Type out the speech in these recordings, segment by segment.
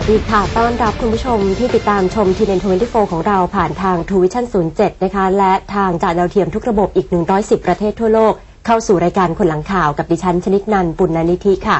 สวัสดีค่ะ ต้อนรับคุณผู้ชมที่ติดตามชมทีเดนทเวนตี้โฟของเราผ่านทางทูวิชั่น07 นะคะ และทางจานดาวเทียมทุกระบบอีก 110 ประเทศทั่วโลก เข้าสู่รายการคนหลังข่าวกับดิฉันชนิดนันปุณณนิธิค่ะ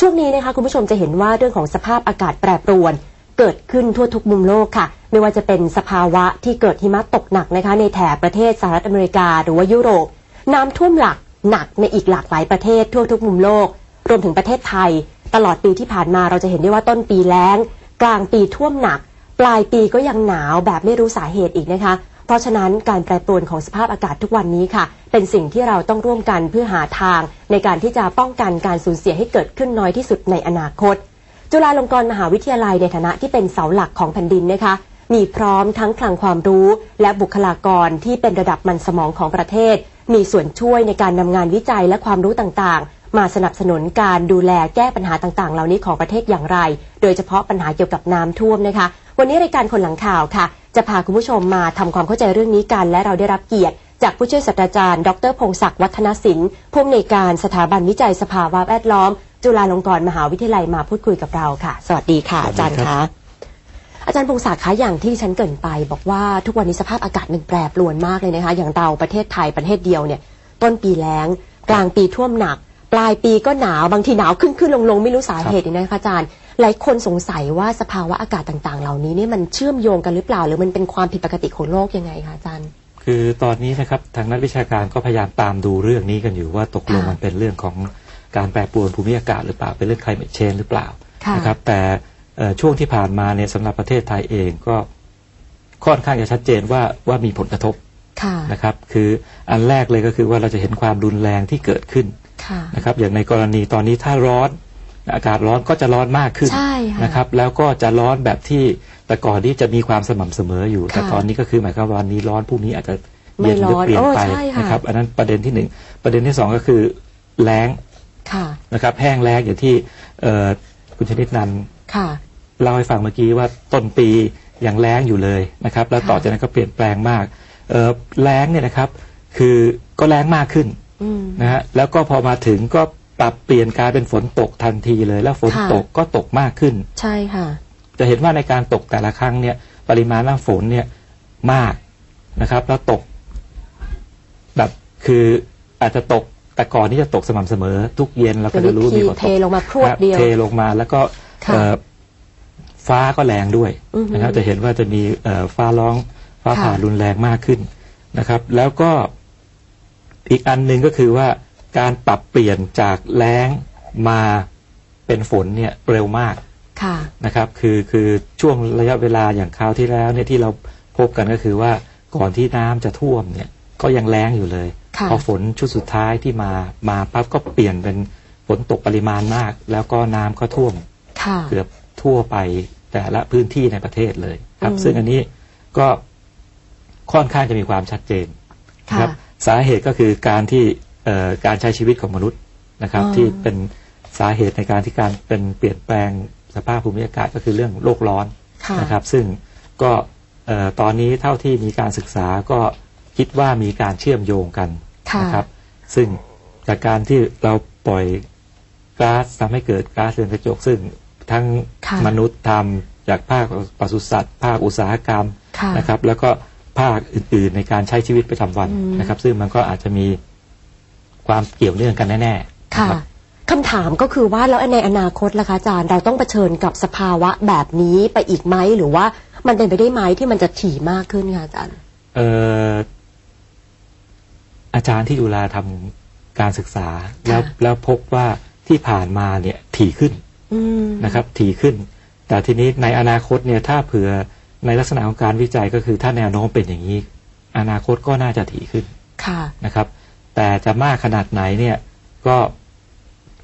ช่วงนี้นะคะคุณผู้ชมจะเห็นว่าเรื่องของสภาพอากาศแปรปรวน เกิดขึ้นทั่วทุกมุมโลกค่ะ ไม่ว่าจะเป็นสภาวะที่เกิดหิมะตกหนักนะคะ ในแถบประเทศสหรัฐอเมริกา หรือว่ายุโรป น้ำท่วมหลักหนักในอีกหลากหลายประเทศทั่วทุกมุมโลก รวมถึงประเทศไทย ตลอดปีที่ผ่านมาเราจะเห็นได้ว่าต้นปีแล้ง กลางปีท่วมหนัก ปลายปีก็ยังหนาวแบบไม่รู้สาเหตุอีกนะคะ เพราะฉะนั้นการแปรปรวนของสภาพอากาศทุกวันนี้ค่ะ เป็นสิ่งที่เราต้องร่วมกันเพื่อหาทาง ในการที่จะป้องกันการสูญเสียให้เกิดขึ้นน้อยที่สุดในอนาคต จุฬาลงกรณ์มหาวิทยาลัยในฐานะที่เป็นเสาหลักของแผ่นดินนะคะมีพร้อมทั้งคลังความรู้และบุคลากรที่เป็นระดับมันสมองของประเทศ มีส่วนช่วยในการนำงานวิจัยและความรู้ต่าง มาสนับสนุนการดูแลแก้ปัญหาต่างๆ เหล่านี้ของประเทศอย่างไร โดยเฉพาะปัญหาเกี่ยวกับน้ำท่วมนะคะ วันนี้รายการคนหลังข่าวค่ะ จะพาคุณผู้ชมมาทำความเข้าใจเรื่องนี้กัน และเราได้รับเกียรติจากผู้ช่วยศาสตราจารย์ ดรพงศักดิ์วัฒนศิลป์ผู้อำนวยการสถาบันวิจัยสภาวะแวดล้อม จุฬาลงกรณ์มหาวิทยาลัยมาพูดคุยกับเราค่ะ สวัสดีค่ะสวัอาสดีจารย์ครัคะบอาจารย์พงศักดิ์คะอย่างที่ดิฉันเกรินไป บอกว่าทุกวันนี้สภาพอากาศมันแปรปรวนมากเลยนะคะ อย่างเราประเทศไทยประเทศเดียวเนี่ย ต้นปีแล้ง กลางปีท่วมหนักป ลายปีก็หนาวบางทีหนาวขึ้นขึ้นลงลงไม่รู้สาเหตุเลยนะคะอาจารย์หลายคนสงสัยว่าสภาวะอากาศต่างๆ เหล่านี้เนี่ยมันเชื่อมโยงกันหรือเปล่า หรือมันเป็นความผิดปกติของโลกยังไงคะอาจารย์ คือตอนนี้นะครับทางนักวิชาการก็พยายามตามดูเรื่องนี้กันอยู่ว่าตกลงค่ะมันเป็นเรื่องของการแปรปรวนภูมิอากาศหรือเปล่าเป็นเรื่อง climate change หรือเปล่าค่ะนะครับแต่เอ่อช่วงที่ผ่านมาเนี่ยสำหรับประเทศไทยเองก็ค่อนข้างจะชัดเจนว่าว่ามีผลกระทบค่ะนะครับคืออันแรกเลยก็คือว่าเราจะเห็นความรุนแรงที่เกิดขึ้นค่ะ นะครับอย่างในกรณีตอนนี้ถ้าร้อนอากาศร้อนก็จะร้อนมากขึ้นใช่ค่ะนะครับ แล้วก็จะร้อนแบบที่แต่ก่อนนี้จะมีความสม่ำเสมออยู่ แต่ค่ะตอนนี้ก็คือหมายความว่าวันนี้ร้อนพรุ่งนี้อาจจะไม่เย็นหรือร้อนเปลี่ยนไปโอ้ใช่ค่ะนะครับ อันนั้นประเด็นที่หนึ่งประเด็นที่สองก็คือแล้งค่ะนะครับ แห้งแล้งอย่างที่เอ่อคุณชนิดนันท์ค่ะเล่าให้ฟังเมื่อกี้ว่าต้นปียังแล้งอยู่เลยนะครับ แล้วต่อค่ะจากนั้นก็เปลี่ยนแปลงมากเอ่อแล้งเนี่ยนะครับ คือก็แล้งมากขึ้นอืม นะฮะแล้วก็พอมาถึงก็ปรับเปลี่ยนกลายเป็นฝนตกทันทีเลย แล้วฝนค่ะตกก็ตกมากขึ้น ใช่ค่ะ จะเห็นว่าในการตกแต่ละครั้งเนี่ย ปริมาณน้ำฝนเนี่ยมากนะครับ แล้วตก แบบคืออาจจะตกแต่ก่อนที่จะตกสม่ำเสมอ ทุกเย็นเราก็จะรู้เดี๋ยวนี้มีฝนเทตกลงมาพรวดครับเดียวเทลงมาแล้วก็ค่ะเอ่อฟ้าก็แรงด้วยอือฮึนะครับจะเห็นว่าจะมีเอ่อฟ้าร้องฟ้าผ่าค่ะรุนแรงมากขึ้นนะครับ แล้วก็ อีกอันหนึ่งก็คือว่าการปรับเปลี่ยนจากแล้งมาเป็นฝนเนี่ยเร็วมากค่ะนะครับคือคือช่วงระยะเวลาอย่างคราวที่แล้วเนี่ยที่เราพบกันก็คือว่าก่อนที่น้ำจะท่วมเนี่ยก็ยังแล้งอยู่เลยค่ะพอฝนชุดสุดท้ายที่มามาปั๊บก็เปลี่ยนเป็นฝนตกปริมาณมาก แล้วก็น้ำก็ท่วมค่ะเกือบทั่วไปแต่ละพื้นที่ในประเทศเลยครับอืมซึ่งอันนี้ก็ค่อนข้างจะมีความชัดเจนค่ะครับ สาเหตุก็คือการที่เอ่อการใช้ชีวิตของมนุษย์นะครับอ๋อที่เป็นสาเหตุในการที่การเป็นเปลี่ยนแปลงสภาพภูมิอากาศก็คือเรื่องโลกร้อนค่ะนะครับ ซึ่งก็เอ่อตอนนี้เท่าที่มีการศึกษาก็คิดว่ามีการเชื่อมโยงกันค่ะนะครับ ซึ่งจากการที่เราปล่อยก๊าซทำให้เกิดก๊าซเรือนกระจก ซึ่งทั้งค่ะมนุษย์ทำจากภาคปศุสัตว์ ภาคอุตสาหกรรมค่ะนะครับ แล้วก็ ภาคอื่น ๆ ในการใช้ชีวิตประจำวันอืมนะครับ ซึ่งมันก็อาจจะมีความเกี่ยวเนื่องกันแน่ๆค่ะนะครับคำถามก็คือว่าแล้วในอนาคตล่ะคะอาจารย์เราต้องเผชิญกับสภาวะแบบนี้ไปอีกไหมหรือว่ามันเป็นไปได้ไหมที่มันจะถี่มากขึ้นคะอาจารย์เอ่ออาจารย์ที่จุฬาทำการศึกษา แล้วค่ะแล้วพบว่าที่ผ่านมาเนี่ยถี่ขึ้นอืมนะครับ ถี่ขึ้น แต่ทีนี้ในอนาคตเนี่ยถ้าเผื่อ ในลักษณะของการวิจัยก็คือถ้าแนวโน้มเป็นอย่างนี้ อนาคตก็น่าจะถี่ขึ้นค่ะนะครับ แต่จะมากขนาดไหนเนี่ยก็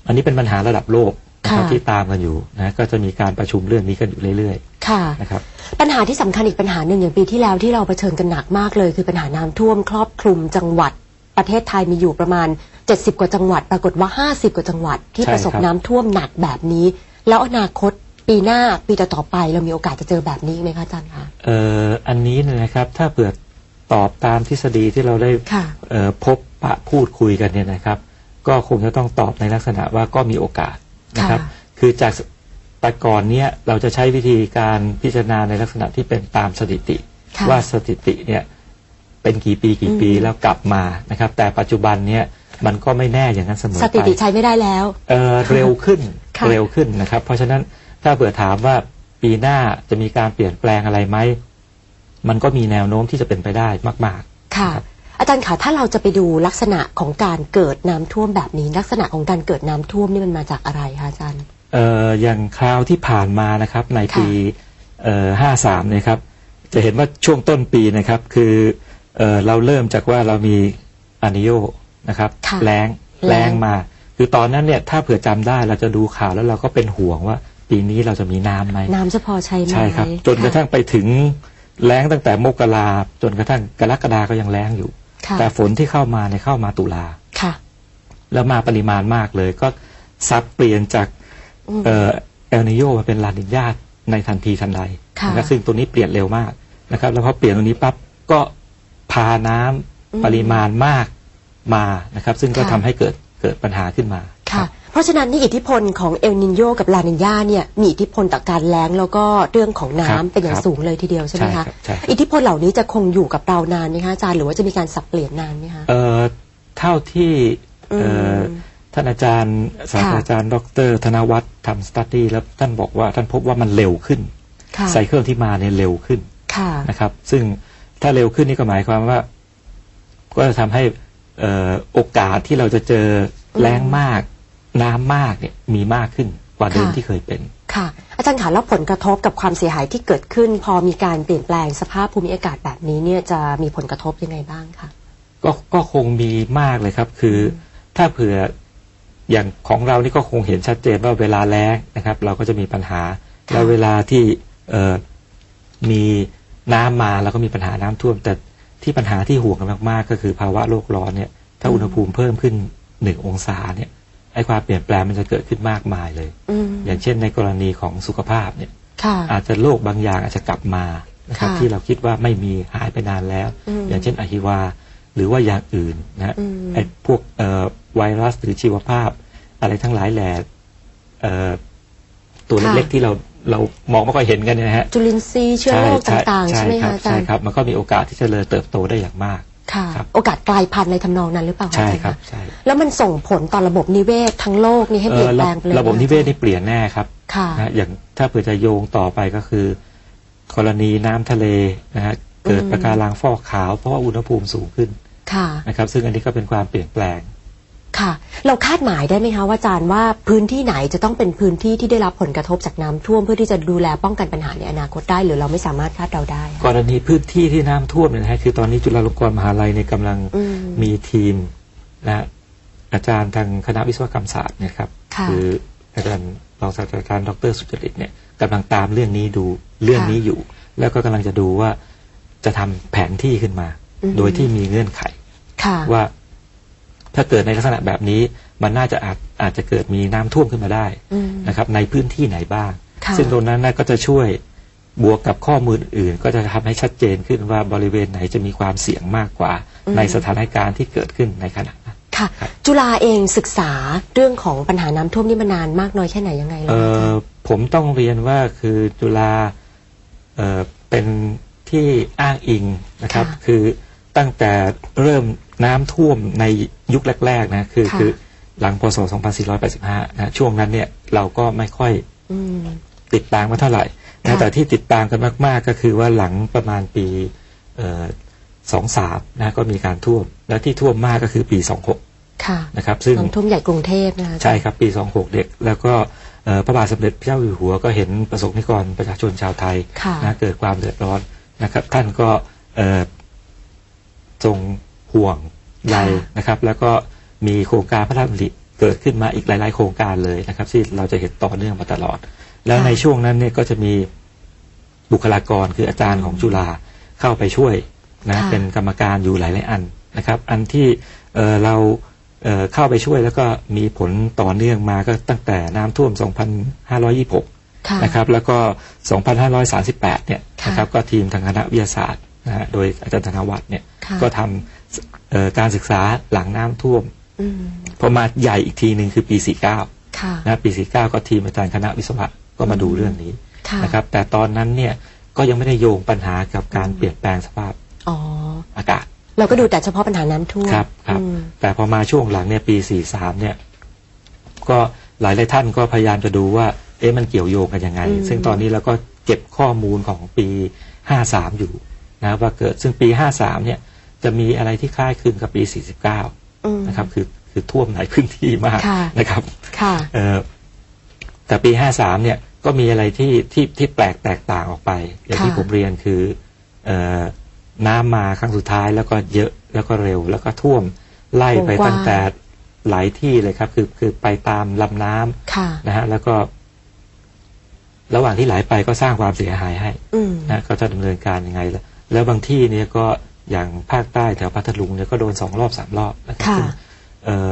อันนี้เป็นปัญหาระดับโลกนะครับค่ะที่ตามกันอยู่นะก็จะมีการประชุมเรื่องนี้กันอยู่เรื่อยค่ะๆนะครับ ปัญหาที่สำคัญอีกปัญหาหนึ่งอย่างปีที่แล้วที่เราเผชิญกันหนักมากเลย คือปัญหาน้ำท่วมครอบคลุมจังหวัด ประเทศไทยมีอยู่ประมาณ 70 กว่าจังหวัด ปรากฏว่า 50 กว่าจังหวัด ที่ใช่ประสบครับน้ำท่วมหนักแบบนี้ แล้วอนาคต ปีหน้าปีต่อๆไปเรามีโอกาสจะเจอแบบนี้ไหมคะอาจารย์คะเอ่ออันนี้เนี่ยนะครับถ้าเผื่อตอบตามทฤษฎีที่เราได้ค่ะเอ่อพบปะพูดคุยกันเนี่ยนะครับ ก็คงจะต้องตอบในลักษณะว่าก็มีโอกาสนะครับค่ะคือจากแต่ก่อนเนี้ยเราจะใช้วิธีการพิจารณาในลักษณะที่เป็นตามสถิติค่ะว่าสถิติเนี่ยเป็นกี่ปีกี่ปีอืมแล้วกลับมานะครับ แต่ปัจจุบันเนี่ยมันก็ไม่แน่อย่างนั้นเสมอสไปถิติใช้ไม่ได้แล้วเอ่อเร็วขึ้นค่ะเร็วขึ้นนะครับ เพราะฉะนั้น ถ้าเผื่อถามว่าปีหน้าจะมีการเปลี่ยนแปลงอะไรไหม มันก็มีแนวโน้มที่จะเป็นไปได้มากค่ะครับอาจารย์คะถ้าเราจะไปดูลักษณะของการเกิดน้ำท่วมแบบนี้ ลักษณะของการเกิดน้ำท่วมนี่มันมาจากอะไรคะอาจารย์ๆเอ่ออย่างคราวที่ผ่านมานะครับในปีเอ่อห้าสามเนี่ยครับ จะเห็นว่าช่วงต้นปีนะครับ คือเอ่อเราเริ่มจากว่าเรามีอานิโยนะครับค่ะแรงแล้งแรงมา คือตอนนั้นเนี่ยถ้าเผื่อจำได้เราจะดูข่าวแล้วเราก็เป็นห่วงว่า ปีนี้เราจะมีน้ำไหมน้ำจะพอใช้ไหมใช่ครับ จนกระทั่งไปถึงแล้งตั้งแต่มกราจนกระทั่งกรกฎาก็ยังแล้งอยู่ค่ะแต่ฝนที่เข้ามาเนี่ยเข้ามาตุลาค่ะ แล้วมาปริมาณมากเลย ก็ซับเปลี่ยนจากอืมเอ่อเอลนิโยมาเป็นลานิญาในทันทีทันใดค่ะนะครับซึ่งตัวนี้เปลี่ยนเร็วมากนะครับ แล้วพอเปลี่ยนตรงนี้ปั๊บก็พาน้ำอืมปริมาณมากมานะครับ ซึ่งก็ค่ะทำให้เกิดเกิดปัญหาขึ้นมาค่ะ เพราะฉะนั้นนี่อิทธิพลของเอลนินโยกับลานินยาเนี่ยมีอิทธิพลต่อการแล้งแล้วก็เรื่องของน้ำครับเป็นอย่างครับสูงเลยทีเดียวใช่ไหมใช่ครัคะบใช่ครับอิทธิพลเหล่านี้จะคงอยู่กับเรานานไหมคะอาจารย์หรือว่าจะมีการสับเปลี่ยนนานไหมคะเอ่อเท่าที่เอ่ออมท่านอาจารย์ศาสตราจารย์ ดร ธนวัฒน์ทำสตัดดี้แล้วท่านบอกว่าท่านพบว่ามันเร็วขึ้นค่ะไซเคิลที่มาเนี่ยเร็วขึ้นค่ะนะครับ ซึ่งถ้าเร็วขึ้นนี่ก็หมายความว่า ก็จะทำให้เอ่อโอกาสที่เราจะเจอแรงมาก น้ำมากเนี่ยมีมากขึ้นกว่าเดิมค่ะที่เคยเป็นค่ะ อาจารย์คะแล้วผลกระทบกับความเสียหายที่เกิดขึ้น พอมีการเปลี่ยนแปลงสภาพภูมิอากาศแบบนี้เนี่ยจะมีผลกระทบยังไงบ้างคะก็ก็คงมีมากเลยครับ คือถ้าเผื่ออย่างของเรานี่ก็คงเห็นชัดเจนว่าเวลาแล้งนะครับ เราก็จะมีปัญหาค่ะแล้วเวลาที่เอ่อมีน้ำมาเราก็มีปัญหาน้ำท่วม แต่ที่ปัญหาที่ห่วงกันมากๆ ก็คือภาวะโลกร้อนเนี่ยถ้าอุณหภูมิเพิ่มขึ้นหนึ่งองศาเนี่ย ไอ้ความเปลี่ยนแปลงมันจะเกิดขึ้นมากมายเลยอืมอย่างเช่นในกรณีของสุขภาพเนี่ยค่ะอาจจะโรคบางอย่างอาจจะกลับมานะครับค่ะที่เราคิดว่าไม่มีหายไปนานแล้วอืมอย่างเช่นอหิวา หรือว่าอย่างอื่นนะฮะอืมไอ้พวกเอ่อไวรัสหรือชีวภาพ อะไรทั้งหลายแหล่เอ่อตัวค่ะเล็กๆที่เราเรามองไม่ค่อยเห็นกันเนี่ยนะฮะจุลินทรีย์เชื้อโรคต่างๆ ใช่ไหมครัคะบอาจาใช่รย์ครับ มันก็มีโอกาสที่จะเจริญเติบโตได้อย่างมาก ค่ะครับโอกาสกลายพันธุ์อะไรทำนองนั้นหรือเปล่าะใช่อาจาย์ะครับใช่แล้วมันส่งผลต่อระบบนิเวศทั้งโลกนี่ให้เปลี่ยนแปลงไปเลยเอ่อระบบไหมนิเวศนี่เปลี่ยนแน่ครับค่ะนะฮะอย่างถ้าเผื่อจะโยงต่อไปก็คือกรณีน้ำทะเลนะฮะเกิดอืม ปะการังฟอกขาวเพราะว่าอุณหภูมิสูงขึ้นค่ะ นะครับ ซึ่งอันนี้ก็เป็นความเปลี่ยนแปลง ค่ะ เราคาดหมายได้ไหมคะว่าอาจารย์ว่าพื้นที่ไหนจะต้องเป็นพื้นที่ที่ได้รับผลกระทบจากน้ำท่วมเพื่อที่จะดูแลป้องกันปัญหาในอนาคตได้ หรือเราไม่สามารถคาดเดาได้กรณีพื้นที่ที่น้ำท่วมเนี่ยนะฮะคือตอนนี้จุฬาลงกรณ์มหาลัยเนี่ยกำลังอืมมีทีมนะฮะอาจารย์ทางคณะวิศวกรรมศาสตร์เนี่ยครับค่ะออาจารย์รองศาสตราจารย์ดรสุจริตเนี่ยกำลังตามเรื่องนี้ดูเรื่องนี้อยู่ แล้วก็กำลังจะดูว่าจะทำแผนที่ขึ้นมาอืมโดยที่มีเงื่อนไขค่ะว่า ถ้าเกิดในลักษณะแบบนี้มันน่าจะอาจอาจจะเกิดมีน้ำท่วมขึ้นมาได้อืมนะครับ ในพื้นที่ไหนบ้างค่ะซึ่งตรงนั้นน่ะก็จะช่วยบวกกับข้อมูลอื่น ก็จะทำให้ชัดเจนขึ้นว่าบริเวณไหนจะมีความเสี่ยงมากกว่าอืมในสถานการณ์ที่เกิดขึ้นในขณะนั้นค่ะครับจุฬาเองศึกษาเรื่องของปัญหาน้ำท่วมนี่มานานมากน้อยแค่ไหนยังไงแล้เอ่วอาจารอย์ผมต้องเรียนว่าคือจุฬาเอ่อเป็นที่อ้างอิงนะครับ คือ ตั้งแต่เริ่มน้ำท่วมในยุคแรกๆนะคือค่ะคือหลังพศ 2485 นะช่วงนั้นเนี่ยเราก็ไม่ค่อยอืมติดตามมาเท่าไหร่นะค่ะแต่ที่ติดตามกันมาก ๆ ก็คือว่าหลังประมาณปีสองสามนะก็มีการท่วม แล้วที่ท่วมมากก็คือปี26ค่ะนะครับ ซึ่งน้ำท่วมใหญ่กรุงเทพนะคะใช่ครับปี26เด็ก แล้วก็เอ่อพระบาทสมเด็จพระเจ้าอยู่หัวก็เห็นประสบนิกรประชาชนชาวไทยค่ะนะเกิดความเดือดร้อนนะครับ ท่านก็เอ่อ ทรงห่วงใยนะครับ แล้วก็มีโครงการพระราชดำริเกิดขึ้นมาอีกหลาย ๆ โครงการเลยนะครับ ที่เราจะเห็นต่อเนื่องมาตลอด แล้วในช่วงนั้นเนี่ยก็จะมีบุคลากรคืออาจารย์ของจุฬาเข้าไปช่วยนะค่ะเป็นกรรมการอยู่หลายๆอันนะครับ อันที่เอ่อเราเอ่อเข้าไปช่วยแล้วก็มีผลต่อเนื่องมาก็ตั้งแต่น้ำท่วม 2526ค่ะนะครับ แล้วก็ 2538 เนี่ยค่ะนะครับ ก็ทีมทางคณะวิทยาศาสตร์ นะฮะโดยอาจารย์ธนวัฒน์เนี่ยค่ะก็ทำเอ่อการศึกษาหลังน้ำท่วมอืมพอมาใหญ่อีกทีหนึ่งคือปี 49ค่ะนะปี 49 ก็ทีมอาจารย์คณะวิศวะก็มาดูเรื่องนี้ค่ะนะครับแต่ตอนนั้นเนี่ยก็ยังไม่ได้โยงปัญหากับการเปลี่ยนแปลงสภาพอ๋ออากาศ เราก็ดูแต่เฉพาะปัญหาน้ำท่วมครับครับอืมแต่พอมาช่วงหลังเนี่ยปี 43 เนี่ยก็หลายหลายๆท่านก็พยายามจะดูว่า เอ๊ะมันเกี่ยวโยงกันยังไงอืมซึ่งตอนนี้เราก็เก็บข้อมูลของปี 53 อยู่ นะว่าเกิดซึ่งปี 53 เนี่ย จะมีอะไรที่คล้ายคลึงกับปี 49อืมนะครับ คือคือท่วมหลายพื้นที่มากค่ะนะครับค่ะเอ่อแต่ปี 53 เนี่ยก็มีอะไรที่ที่ที่แปลกแตกต่างออกไป อย่างที่ค่ะผมเรียนคือเอ่อน้ำมาครั้งสุดท้ายแล้วก็เยอะแล้วก็เร็ว แล้วก็ท่วมไล่ไปวงกว้างตั้งแต่หลายที่เลยครับ คือคือไปตามลำน้ำค่ะนะฮะแล้วก็ ระหว่างที่ไหลไปก็สร้างความเสียหายให้อืมนะก็จะดำเนินการยังไงล่ะ แล้วบางที่เนี่ยก็อย่างภาคใต้แถวพัทลุงเนี่ยก็โดนสองรอบสามรอบนะครับค่ะซึ่งเอ่อ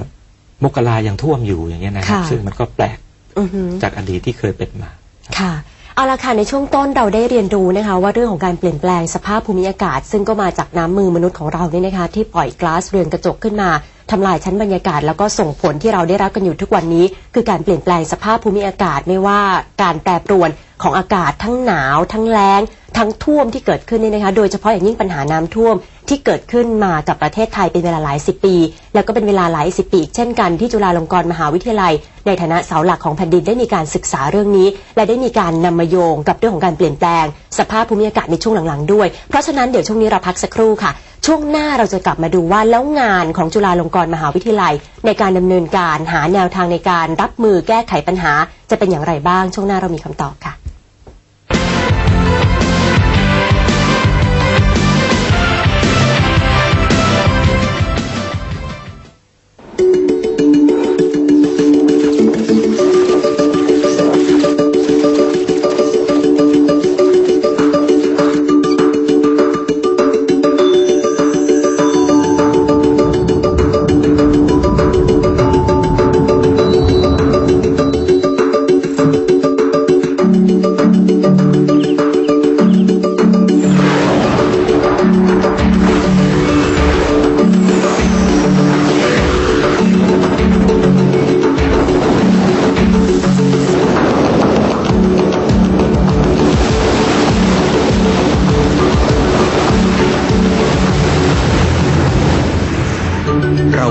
มกรายังท่วมอยู่อย่างเงี้ยนะครับ ค่ะ ซึ่งมันก็แปลกอือหือ จากอดีตที่เคยเป็นมา ค่ะเอาละค่ะในช่วงต้นเราได้เรียนรู้นะคะว่าเรื่องของการเปลี่ยนแปลงสภาพภูมิอากาศ ซึ่งก็มาจากน้ำมือมนุษย์ของเราเนี่ยนะคะที่ปล่อยก๊าซเรือนกระจกขึ้นมาทำลายชั้นบรรยากาศ แล้วก็ส่งผลที่เราได้รับกันอยู่ทุกวันนี้ คือการเปลี่ยนแปลงสภาพภูมิอากาศไม่ว่าการแปรปรวน ของอากาศทั้งหนาว ทั้งแล้ง ทั้งท่วมที่เกิดขึ้นเนี่ยนะคะ โดยเฉพาะอย่างยิ่งปัญหาน้ำท่วมที่เกิดขึ้นมากับประเทศไทยเป็นเวลาหลายสิบปี แล้วก็เป็นเวลาหลายสิบปีอีกเช่นกันที่จุฬาลงกรณ์มหาวิทยาลัย ในฐานะเสาหลักของแผ่นดินได้มีการศึกษาเรื่องนี้ และได้มีการนำมาโยงกับเรื่องของการเปลี่ยนแปลง สภาพภูมิอากาศในช่วงหลังๆด้วย เพราะฉะนั้นเดี๋ยวช่วงนี้เราพักสักครู่ค่ะ ช่วงหน้าเราจะกลับมาดูว่าแล้วงานของจุฬาลงกรณ์มหาวิทยาลัย ในการดำเนินการหาแนวทางในการรับมือแก้ไขปัญหา จะเป็นอย่างไรบ้างช่วงหน้าเรามีคำตอบค่ะ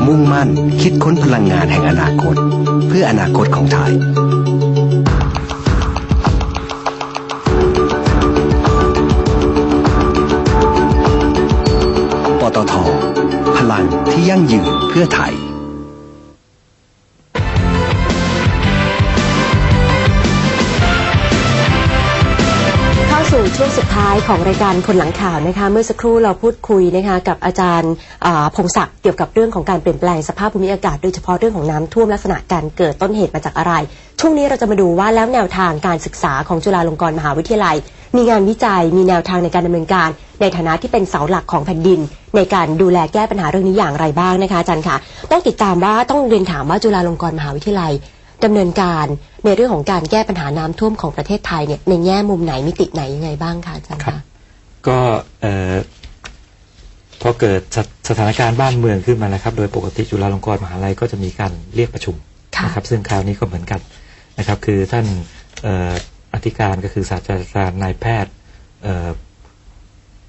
มุ่งมั่น คิดค้นพลังงานแห่งอนาคต เพื่ออนาคตของไทย ปตท พลังที่ยั่งยืนเพื่อไทย ของรายการคนหลังข่าวนะคะ เมื่อสักครู่เราพูดคุยนะคะกับอาจารย์พงศักดิ์เกี่ยวกับเรื่องของการเปลี่ยนแปลงสภาพภูมิอากาศโดยเฉพาะเรื่องของน้ำท่วมลักษณะการเกิดต้นเหตุมาจากอะไร ช่วงนี้เราจะมาดูว่าแล้วแนวทางการศึกษาของจุฬาลงกรณ์มหาวิทยาลัย มีงานวิจัยมีแนวทางในการดำเนินการ ในฐานะที่เป็นเสาหลักของแผ่นดิน ในการดูแลแก้ปัญหาเรื่องนี้อย่างไรบ้างนะคะอาจารย์ค่ะต้องติดตามว่าต้องเรียนถามว่าจุฬาลงกรณ์มหาวิทยาลัยดำเนินการ ในเรื่องของการแก้ปัญหาน้ำท่วมของประเทศไทยเนี่ยในแง่มุมไหนมิติไหนยังไงบ้างคะอาจารย์ครัคะบก็เอ่อพอเกิดสถสถานการณ์บ้านเมืองขึ้นมานะครับ โดยปกติจุฬาลงกรณ์มหาลัยก็จะมีการเรียกประชุมค่ะนะครับ ซึ่งคราวนี้ก็เหมือนกันนะครับ คือท่านเอ่ออธิการก็คือศาสตราจารย์นายแพทย์เอ่อ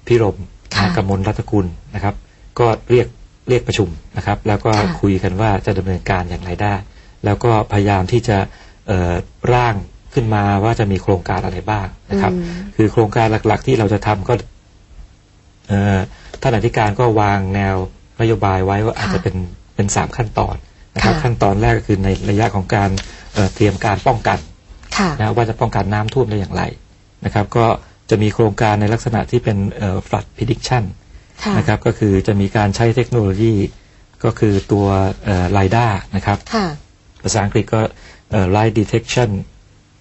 พิรมค่ะกมลรัตนกุลนะครับ ก็เรียกเรียกประชุมนะครับ แล้วก็ค่ะคุยกันว่าจะดำเนินการอย่างไรได้ แล้วก็พยายามที่จะเอ่อ ร่างขึ้นมาว่าจะมีโครงการอะไรบ้างนะครับอืมคือโครงการหลัก ๆ ที่เราจะทำก็เอ่อท่านอธิการก็วางแนวนโยบายไว้ว่าอาจจะเป็นเป็นสามขั้นตอนนะครับค่ะขั้นตอนแรกก็คือในระยะของการเอ่อเตรียมการป้องกันค่ะนะว่าจะป้องกันน้ำท่วมได้อย่างไรนะครับ ก็จะมีโครงการในลักษณะที่เป็นเอ่อ flood prediction ค่ะนะครับก็คือจะมีการใช้เทคโนโลยีก็คือตัวไลด้านะครับค่ะภาษาอังกฤษก็เอ่อ light detection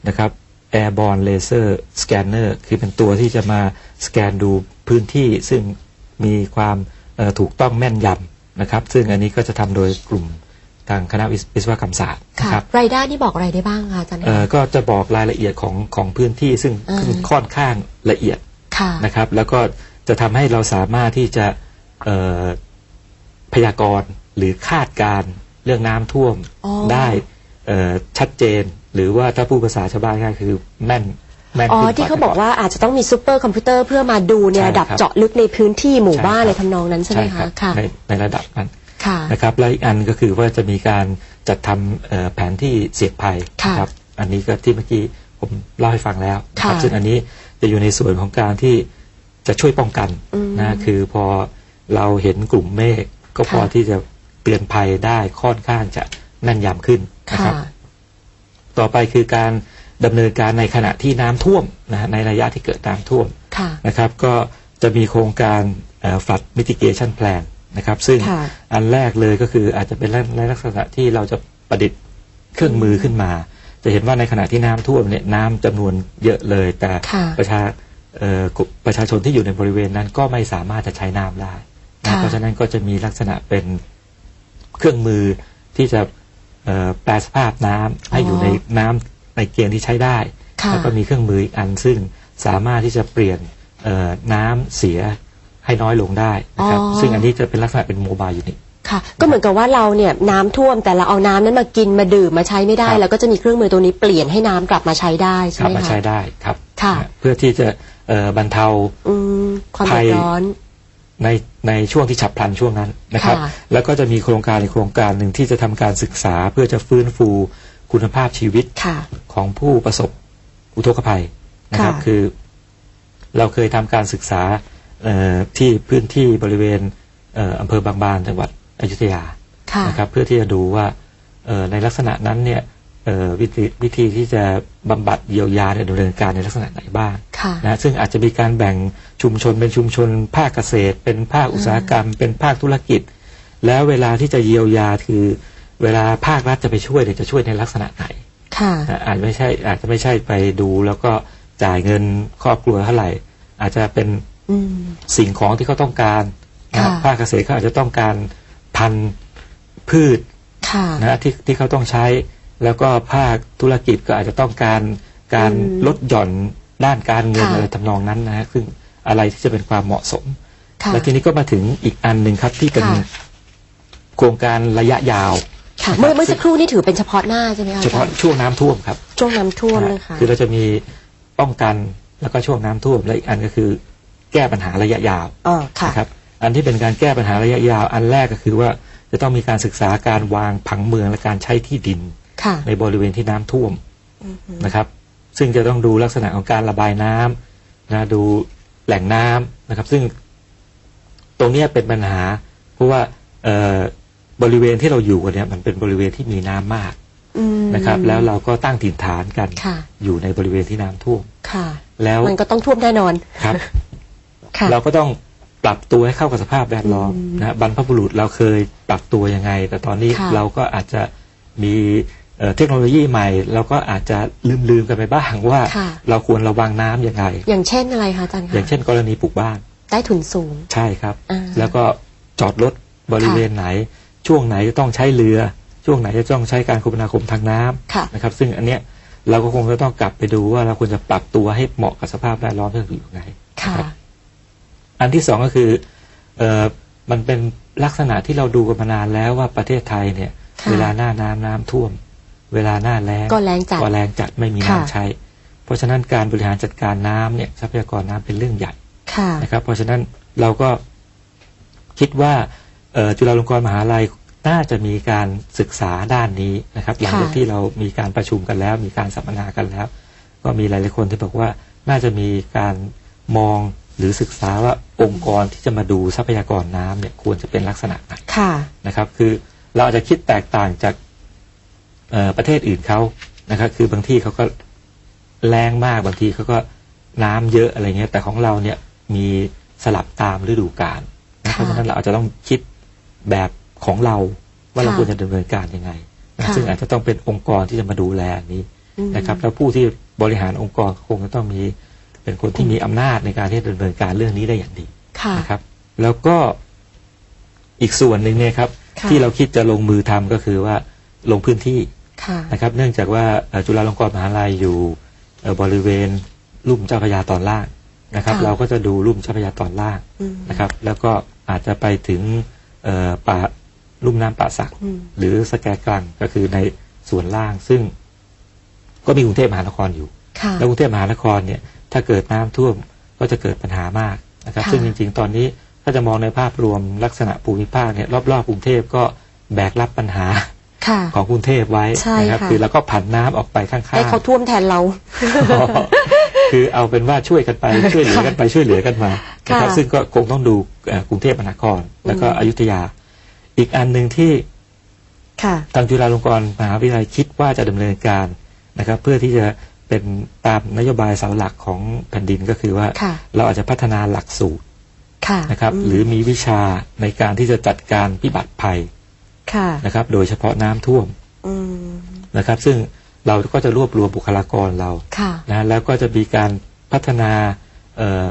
นะครับ airborne laser scanner คือเป็นตัวที่จะมาสแกนดูพื้นที่ซึ่งมีความเอ่อถูกต้องแม่นยำนะครับ ซึ่งอันนี้ก็จะทำโดยกลุ่มทางคณะวิศวิศวกรรมศาสตร์นะค่ะครับรายได้นี่บอกอะไรได้บ้างคะอาจารย์เอ่คะอก็จะบอกรายละเอียดของของพื้นที่ซึ่งอ่าซึ่งค่อนข้างละเอียดค่ะนะครับ แล้วก็จะทำให้เราสามารถที่จะเอ่อพยากรณ์หรือคาดการณ์เรื่องน้ำท่วมอ๋อได้เอ่อ ชัดเจน หรือว่าถ้าพูดภาษาชาวบ้านก็คือแม่นแม่นอ๋อขึ้นที่เขาบอกว่าอาจจะต้องมีซูเปอร์คอมพิวเตอร์เพื่อมาดูในใช่ระดับครับเจาะลึกในพื้นที่หมู่บ้านใช่ในครับทำนองนั้นใช่ไหมครัคะบค่ะในในระดับนั้นค่ะนะครับและอีกอันก็คือว่าจะมีการจัดทำเอ่อแผนที่เสี่ยงภัยค่ะนะครับอันนี้ก็ที่เมื่อกี้ผมเล่าให้ฟังแล้วนะครับค่ะซึ่งอันนี้จะอยู่ในส่วนของการที่จะช่วยป้องกันอืมนะคือพอเราเห็นกลุ่มเมฆก็พอค่ะที่จะเตือนภัยได้ค่อนข้างจะแน่นยำขึ้น นะคค่ะรับ ต่อไปคือการดำเนินการในขณะที่น้ำท่วมนะฮะในระยะที่เกิดน้ำท่วมค่ะนะครับ ก็จะมีโครงการเอ่อ flood mitigation plan นะครับ ซึ่งค่ะอันแรกเลยก็คืออาจจะเป็นในลักษณะที่เราจะประดิษฐ์เครื่องมือขึ้นมา จะเห็นว่าในขณะที่น้ำท่วมเนี่ยน้ำจำนวนเยอะเลย แต่ค่ะประชาเอ่อกลุ่มประชาชนที่อยู่ในบริเวณนั้นก็ไม่สามารถจะใช้น้ำได้นะค่ะเพราะฉะนั้นก็จะมีลักษณะเป็นเครื่องมือที่จะเอ่อ แปลสภาพน้ำให้อยู่ในน้ำในเกณฑ์ที่ใช้ได้ค่ะแล้วก็มีเครื่องมืออีกอันซึ่งสามารถที่จะเปลี่ยนเอ่อน้ำเสียให้น้อยลงได้นะครับอ๋อซึ่งอันนี้จะเป็นลักษณะเป็นโมบายยูนิตค่ะก็เหมือนกับว่าเราเนี่ยน้ำท่วมแต่เราเอาน้ำนั้นมากินมาดื่มมาใช้ไม่ได้ครับแล้วก็จะมีเครื่องมือตัวนี้เปลี่ยนให้น้ำกลับมาใช้ได้ใช่กลับไหมมาคะใช้ได้ครับค่ะนะเพื่อที่จะเอ่อบรรเทาอืมความภัเดืยอดร้อน ในในช่วงที่ฉับพลันช่วงนั้นนะครับค่ะแล้วก็จะมีโครงการในโครงการหนึ่งที่จะทำการศึกษาเพื่อจะฟื้นฟูคุณภาพชีวิตค่ะของผู้ประสบอุทกภัยนะครับค่ะคือ เราเคยทำการศึกษาเอ่อที่พื้นที่บริเวณเอ่ออำเภอบางบานจังหวัดอยุธยาค่ะนะครับ เพื่อที่จะดูว่าเอ่อในลักษณะนั้นเนี่ยเอ่อ วิธีวิธีที่จะบำบัดเยียวยาเนี่ยดำเนินการในลักษณะไหนบ้างค่ะนะซึ่งอาจจะมีการแบ่งชุมชนเป็นชุมชน ภาคเกษตร เป็นภาคอุตสาหกรรม เป็นภาคธุรกิจ แล้วเวลาที่จะเยียวยาคือเวลาภาครัฐจะไปช่วยเนี่ยจะช่วยในลักษณะไหนค่ะนะอาจจะไม่ใช่อาจจะไม่ใช่ไปดูแล้วก็จ่ายเงินครอบครัวเท่าไหร่ อาจจะเป็นอืมสิ่งของที่เขาต้องการนะค่ะภาคเกษตรเขาอาจจะต้องการพันธุ์พืชค่ะนะที่ที่เขาต้องใช้ แล้วก็ภาคธุรกิจก็อาจจะต้องการการอืมลดหย่อนด้านการเงินค่ะอะไรทำนองนั้นนะฮะซึ่งอะไรที่จะเป็นความเหมาะสมค่ะและทีนี้ก็มาถึงอีกอันหนึ่งครับที่เป็นค่ะโครงการระยะยาวค่ะเมื่อเมื่อสักครู่นี่ถือเป็นเฉพาะหน้าใช่ไหมคะเฉพาะช่วงน้ำท่วมครับ ช่วงน้ำท่วมนะนะฮะคะคือเราจะมีป้องกันแล้วก็ช่วงน้ำท่วมและอีกอันก็คือ แก้ปัญหาระยะยาวอ๋อค่ะนะครับ อันที่เป็นการแก้ปัญหาระยะยาว อันแรกก็คือว่าจะต้องมีการศึกษาการวางผังเมืองและการใช้ที่ดินค่ะ ในบริเวณที่น้ำท่วมอือฮึนะครับ ซึ่งจะต้องดูลักษณะของการระบายน้ำนะดูแหล่งน้ำนะครับ ซึ่งตรงเนี้ยเป็นปัญหา เพราะว่าเอ่อบริเวณที่เราอยู่กันเนี่ยมันเป็นบริเวณที่มีน้ำมากอืมนะครับ แล้วเราก็ตั้งถิ่นฐานกันค่ะอยู่ในบริเวณที่น้ำท่วมค่ะ แล้วมันก็ต้องท่วมแน่นอนครับค่ะเราก็ต้องปรับตัวให้เข้ากับสภาพแวดล้อมอืมนะบรรพบุรุษเราเคยปรับตัวยังไง แต่ตอนนี้ค่ะเราก็อาจจะมี เอ่อเทคโนโลยีใหม่ เราก็อาจจะลืมลืมๆกันไปบ้างว่าค่ะเราควรระวังน้ำยังไง อย่างเช่นอะไรคะอาจารย์คะอย่างเช่น กรณีปลูกบ้าน ใต้ถุนสูง ใช่ครับอ่าแล้วก็จอดรถบริเวณไหน ช่วงไหนจะต้องใช้เรือ ช่วงไหนจะต้องใช้การคมนาคมทางน้ำค่ะนะครับ ซึ่งอันเนี้ยเราก็คงจะต้องกลับไปดูว่าเราควรจะปรับตัวให้เหมาะกับสภาพแวดล้อมที่เราอยู่ยังไงค่ะนะครับอันที่สองก็คือเออมันเป็นลักษณะที่เราดูกันมานานแล้วว่าประเทศไทยเนี่ยค่ะเวลาหน้าน้ำน้ำท่วม เวลาหน้าแล้งก็แรงจัดก็แรงจัดไม่มีค่ะน้ำใช้ เพราะฉะนั้นการบริหารจัดการน้ำเนี่ยทรัพยากรน้ำเป็นเรื่องใหญ่ค่ะนะครับ เพราะฉะนั้นเราก็คิดว่าเอ่อจุฬาลงกรณ์มหาลัยน่าจะมีการศึกษาด้านนี้นะครับหลังจากที่เรามีการประชุมกันแล้ว มีการสัมมนากันแล้ว ก็มีหลายๆคนที่บอกว่าน่าจะมีการมองหรือศึกษาว่าองค์กรที่จะมาดูทรัพยากรน้ำเนี่ยควรจะเป็นลักษณะไหนค่ะนะครับ คือเราอาจจะคิดแตกต่างจากเอ่อ ประเทศอื่นเขานะครับ คือบางที่เขาก็แรงมากบางทีเขาก็น้ำเยอะอะไรเงี้ย แต่ของเราเนี่ยมีสลับตามฤดูกาลนะค่ะเพราะฉะนั้นเราอาจจะต้องคิดแบบของเราว่าเราค่ะควรจะดำเนินการยังไงนะค่ะซึ่งอาจจะต้องเป็นองค์กรที่จะมาดูแลอันนี้อืมนะครับ แล้วผู้ที่บริหารองค์กรคงจะต้องมีเป็นคนที่มีอำนาจในการที่จะดำเนินการเรื่องนี้ได้อย่างดีค่ะนะครับ แล้วก็อีกส่วนหนึ่งเนี่ยครับค่ะที่เราคิดจะลงมือทำก็คือว่าลงพื้นที่ค่ะ นะครับ เนื่องจากว่าเอ่อจุฬาลงกรณ์มหาลัยอยู่เอ่อบริเวณลุ่มเจ้าพระยาตอนล่างนะครับค่ะเราก็จะดูลุ่มเจ้าพระยาตอนล่างอืมนะครับ แล้วก็อาจจะไปถึงเอ่อป่าลุ่มน้ำป่าสักอืมหรือสแกกลังก็คือในส่วนล่างซึ่ง ก็มีกรุงเทพมหานครอยู่ค่ะแล้วกรุงเทพมหานครเนี่ย ถ้าเกิดน้ำท่วมก็จะเกิดปัญหามากนะครับค่ะซึ่งจริง ๆ ตอนนี้ถ้าจะมองในภาพรวมลักษณะภูมิภาคเนี่ยรอบๆกรุงเทพก็แบกรับปัญหาค่ะ ของกรุงเทพไว้ใช่นะครับค่ะคือแล้วก็ผันน้ำออกไปข้างๆให้เขาท่วมแทนเรา คือเอาเป็นว่าช่วยกันไปช่วยเหลือกันไปช่วยเหลือกันมานะครับค่ะซึ่งก็คงต้องดูเอ่อกรุงเทพมหานคร แล้วก็อืมอยุธยา อีกอันหนึ่งที่ค่ะทางจุฬาลงกรณ์มหาวิทยาลัยคิดว่าจะดำเนินการนะครับ เพื่อที่จะเป็นตามนโยบายเสาหลักของแผ่นดินก็คือว่าค่ะเราอาจจะพัฒนาหลักสูตรค่ะนะครับมหรือมีวิชาในการที่จะจัดการพิบัติภัยค่ะ นะครับ โดยเฉพาะน้ำท่วมอืมนะครับ ซึ่งเราก็จะรวบรวมบุคลากรเราค่ะนะแล้วก็จะมีการพัฒนาเอ่อ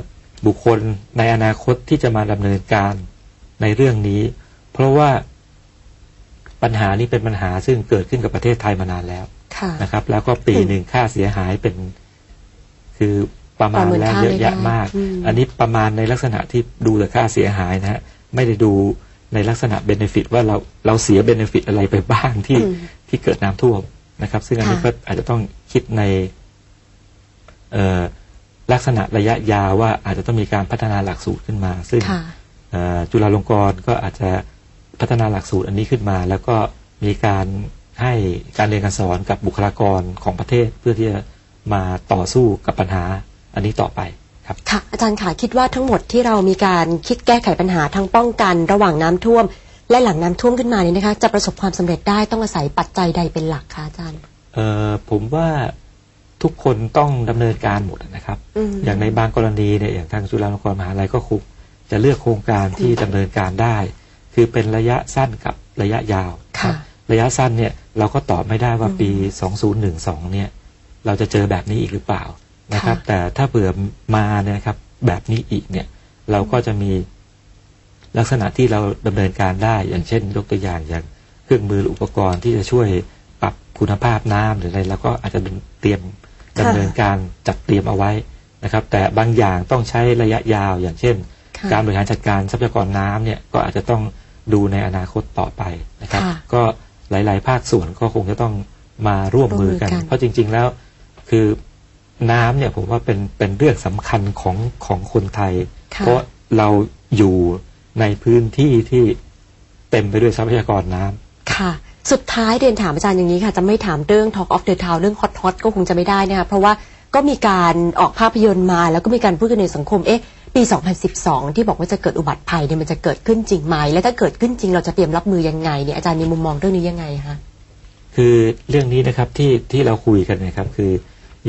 บุคคลในอนาคตที่จะมาดำเนินการในเรื่องนี้ เพราะว่าปัญหานี้เป็นปัญหาซึ่งเกิดขึ้นกับประเทศไทยมานานแล้วค่ะนะครับ แล้วก็ปีหนึ่งค่าเสียหายเป็น คือประมาณประเมินแล้วค่าเยอะไม่ได้แยะมากอืมอันนี้ประมาณในลักษณะที่ดูแต่ค่าเสียหายนะฮะไม่ได้ดู ในลักษณะเบนฟิตว่าเราเราเสียเบนฟิตอะไรไปบ้างที่อืมที่เกิดน้ำท่วมนะครับ ซึ่งอันนี้ค่ะก็อาจจะต้องคิดในเอ่อลักษณะระยะยาวว่าอาจจะต้องมีการพัฒนาหลักสูตรขึ้นมา ซึ่งค่ะเอ่อจุฬาลงกรณ์ก็อาจจะพัฒนาหลักสูตรอันนี้ขึ้นมา แล้วก็มีการให้การเรียนการสอนกับบุคลากรของประเทศเพื่อที่จะมาต่อสู้กับปัญหาอันนี้ต่อไป ครับค่ะอาจารย์ค่ะคิดว่าทั้งหมดที่เรามีการคิดแก้ไขปัญหาทั้งป้องกัน ระหว่างน้ำท่วม และหลังน้ำท่วมขึ้นมานี้นะคะ จะประสบความสำเร็จได้ต้องอาศัยปัจจัยใดเป็นหลักคะอาจารย์เอ่อผมว่าทุกคนต้องดำเนินการหมดนะครับอืมอย่างในบางกรณีเนี่ยอย่างทางจุฬาลงกรณ์มหาลัยก็คงจะเลือกโครงการที่ดำเนินการได้ คือเป็นระยะสั้นกับระยะยาวค่ะระยะสั้นเนี่ยเราก็ตอบไม่ได้ว่าปี 2012 เนี่ย เราจะเจอแบบนี้อีกหรือเปล่า นะครับค่ะแต่ถ้าเผื่อมาเนี่ยนะครับ แบบนี้อีกเนี่ย เราก็จะมีลักษณะที่เราดำเนินการได้ อย่างเช่น ยกตัวอย่างอย่างเครื่องมือหรืออุปกรณ์ที่จะช่วยปรับคุณภาพน้ำหรืออะไรแล้วก็อาจจะเตรียมดำเนินการจัดเตรียมเอาไว้นะครับ แต่บางอย่างต้องใช้ระยะยาว อย่างเช่นค่ะการบริหารจัดการทรัพยากรน้ำเนี่ยก็อาจจะต้องดูในอนาคตต่อไปนะครับค่ะก็หลาย ๆ ภาคส่วนก็คงจะต้องมาร่วมมือกันร่วมมือกันเพราะจริง ๆ แล้วคือ น้ำเนี่ยผมว่าเป็นเป็นเรื่องสำคัญของของคนไทยค่ะเพราะเราอยู่ในพื้นที่ที่เต็มไปด้วยทรัพยากรน้ำค่ะ สุดท้ายเรียนถามอาจารย์อย่างนี้ค่ะ จะไม่ถามเรื่อง Talk of the Town เรื่อง Hot Hot ก็คงจะไม่ได้นะคะเพราะว่าก็มีการออกภาพยนตร์มา แล้วก็มีการพูดกันในสังคมเอ๊ะปี 2012 ที่บอกว่าจะเกิดอุบัติภัยเนี่ยมันจะเกิดขึ้นจริงไหม และถ้าเกิดขึ้นจริงเราจะเตรียมรับมือยังไงเนี่ยอาจารย์มีมุมมองเรื่องนี้ยังไงคะคือเรื่องนี้นะครับที่ที่เราคุยกันนะครับคือ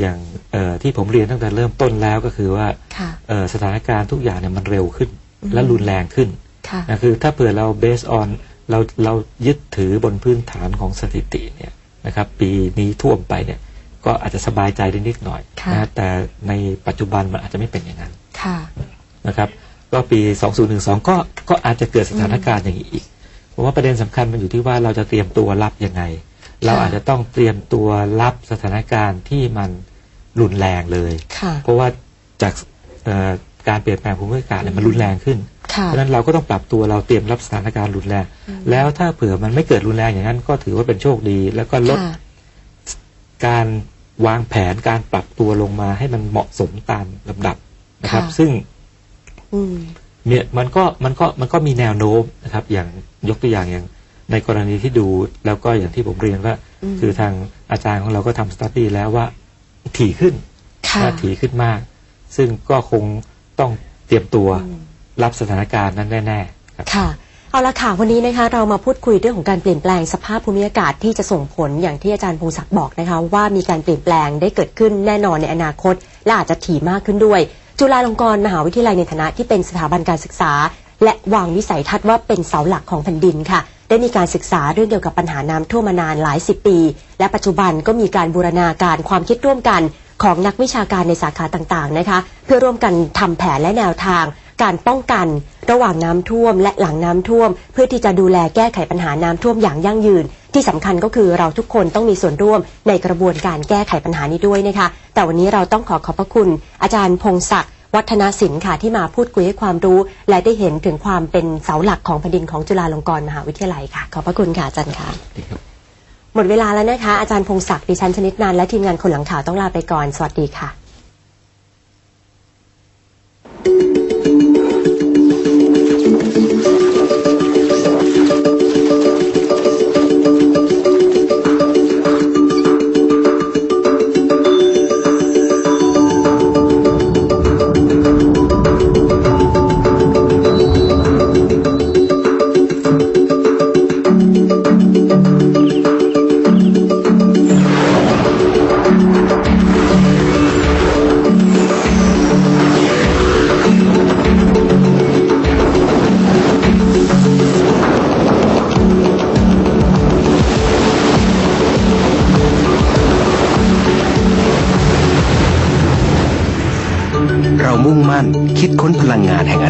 อย่างเอ่อที่ผมเรียนตั้งแต่เริ่มต้นแล้วก็คือว่าค่ะเอ่อสถานการณ์ทุกอย่างเนี่ยมันเร็วขึ้นอืมและรุนแรงขึ้นค่ะนะคือถ้าเผื่อเรา based on เราเรายึดถือบนพื้นฐานของสถิติเนี่ยนะครับ ปีนี้ท่วมไปเนี่ย ก็อาจจะสบายใจได้นิดหน่อยค่ะนะแต่ในปัจจุบันมันอาจจะไม่เป็นอย่างนั้นค่ะนะครับ ก็ปี 2012 ก็ก็อาจจะเกิดสถานการณ์อย่างนี้อีกผมว่าประเด็นสำคัญมันอยู่ที่ว่าเราจะเตรียมตัวรับยังไง เราอาจจะต้องเตรียมตัวรับสถานการณ์ที่มัน รุนแรงเลยค่ะเพราะว่าจากเอ่อการเปลี่ยนแปลงภูมิอากาศเนี่ยมันรุนแรงขึ้นค่ะเพราะฉะนั้นเราก็ต้องปรับตัวเราเตรียมรับสถานการณ์รุนแรง แล้วถ้าเผื่อมันไม่เกิดรุนแรงอย่างนั้นก็ถือว่าเป็นโชคดี แล้วก็ลดค่ะการวางแผนการปรับตัวลงมาให้มันเหมาะสมตามลำดับนะครับค่ะซึ่งอืมเนี่ยมันก็มันก็มันก็มีแนวโน้มนะครับ อย่างยกตัวอย่างอย่างในกรณีที่ดูแล้วก็อย่างที่ผมเรียนว่าอืมคือทางอาจารย์ของเราก็ทำสตัดดี้แล้วว่า ถี่ขึ้นค่ะนะถี่ขึ้นมาก ซึ่งก็คงต้องเตรียมตัวอืมรับสถานการณ์นั้นแน่ๆครับค่ะเอาละค่ะ วันนี้นะคะเรามาพูดคุยเรื่องของการเปลี่ยนแปลงสภาพภูมิอากาศที่จะส่งผลอย่างที่อาจารย์พงศักดิ์บอกนะคะ ว่ามีการเปลี่ยนแปลงได้เกิดขึ้นแน่นอนในอนาคต และอาจจะถี่มากขึ้นด้วย จุฬาลงกรณ์มหาวิทยาลัยในฐานะที่เป็นสถาบันการศึกษา และวางวิสัยทัศน์ว่าเป็นเสาหลักของแผ่นดินค่ะ ได้มีการศึกษาเรื่องเกี่ยวกับปัญหาน้ำท่วมมานานหลายสิบปี และปัจจุบันก็มีการบูรณาการความคิดร่วมกันของนักวิชาการในสาขาต่างๆนะคะ เพื่อร่วมกันทำแผนและแนวทาง การป้องกัน ระหว่างน้ำท่วม และหลังน้ำท่วม เพื่อที่จะดูแลแก้ไขปัญหาน้ำท่วมอย่างยั่งยืน ที่สำคัญก็คือเราทุกคนต้องมีส่วนร่วมในกระบวนการแก้ไขปัญหานี้ด้วยนะคะ แต่วันนี้เราต้องขอขอบพระคุณ อาจารย์พงศักดิ์ วัฒนศิลป์ค่ะที่มาพูดคุยให้ความรู้ และได้เห็นถึงความเป็นเสาหลักของแผ่นดินของจุฬาลงกรณ์มหาวิทยาลัยค่ะ ขอบพระคุณค่ะอาจารย์ค่ะหมดเวลาแล้วนะคะ อาจารย์พงศักดิ์ดิฉันชนิดนันท์และทีมงานคนหลังข่าวต้องลาไปก่อน สวัสดีค่ะ พลังงานแห่ง